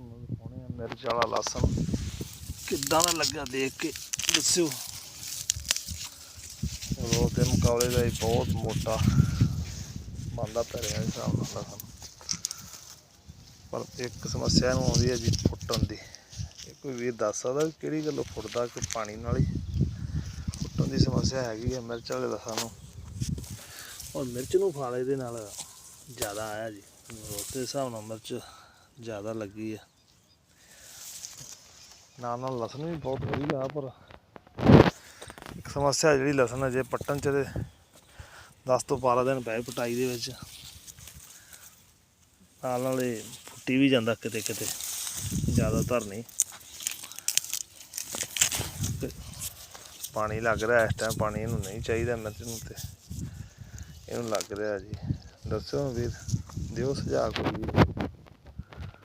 ਤੁਹਾਨੂੰ ਦਿਖਾਉਣੇ ਆ। ਮਿਰਚ ਵਾਲਾ ਲਸਣ। ਕਿੱਦਾਂ ਦਾ ਲੱਗਾ ਦੇਖ ਕੇ, ਦੱਸਿਓ। ਉਹ ਦੇ ਮੁਕਾਬਲੇ ਦਾ ਹੀ ਬਹੁਤ ਮੋਟਾ ਬੰਦਾ ਪੈ ਰਿਹਾ ਹਿਸਾਬ ਨਾਲ ਲਸਣ। ਪਰ ਇੱਕ ਸਮੱਸਿਆ ਨੂੰ ਆਉਂਦੀ ਹੈ ਜੀ ਫੁੱਟਣ ਦੀ। ਇਹ ਕੋਈ ਵੀਰ ਦੱਸ ਸਕਦਾ ਵੀ ਕਿਹੜੀ ਗੱਲੋਂ ਫੁੱਟਦਾ ਕਿ ਪਾਣੀ ਨਾਲ ਹੀ? ਫੁੱਟਣ ਦੀ ਸਮੱਸਿਆ ਹੈਗੀ ਹੈ ਮਿਰਚ ਵਾਲੇ ਲਸਣ ਨੂੰ। ਔਰ ਮਿਰਚ ਨੂੰ ਫਾਲੇ ਦੇ ਨਾਲ ਜ਼ਿਆਦਾ ਆਇਆ ਜੀ। ਉਸ ਹਿਸਾਬ ਨਾਲ ਮਿਰਚ ਜ਼ਿਆਦਾ ਲੱਗੀ ਆ। ਨਾਲ ਨਾਲ ਲਸਣ ਵੀ ਬਹੁਤ ਵਧੀਆ ਪਰ ਇੱਕ ਸਮੱਸਿਆ ਜਿਹੜੀ ਲਸਣ ਹੈ ਜੇ ਪੱਟਣ ਚ ਦੇ 10 ਤੋਂ 12 ਦਿਨ ਪਏ ਪਟਾਈ ਦੇ ਵਿੱਚ। ਨਾਲ ਨਾਲ ਇਹ ਫੁੱਟੀ ਵੀ ਜਾਂਦਾ ਕਿਤੇ ਕਿਤੇ, ਜ਼ਿਆਦਾਤਰ ਨਹੀਂ। ਪਾਣੀ ਲੱਗ ਰਿਹਾ ਇਸ ਟਾਈਮ ਪਾਣੀ ਇਹਨੂੰ ਨਹੀਂ ਚਾਹੀਦਾ ਮਿਰਚ ਨੂੰ ਤੇ। ਇਹਨੂੰ ਲੱਗ ਰਿਹਾ ਜੀ। ਦੱਸੋ ਵੀਰ, ਦਿਓ ਸੁਝਾਅ ਕੋਈ। ਵੀ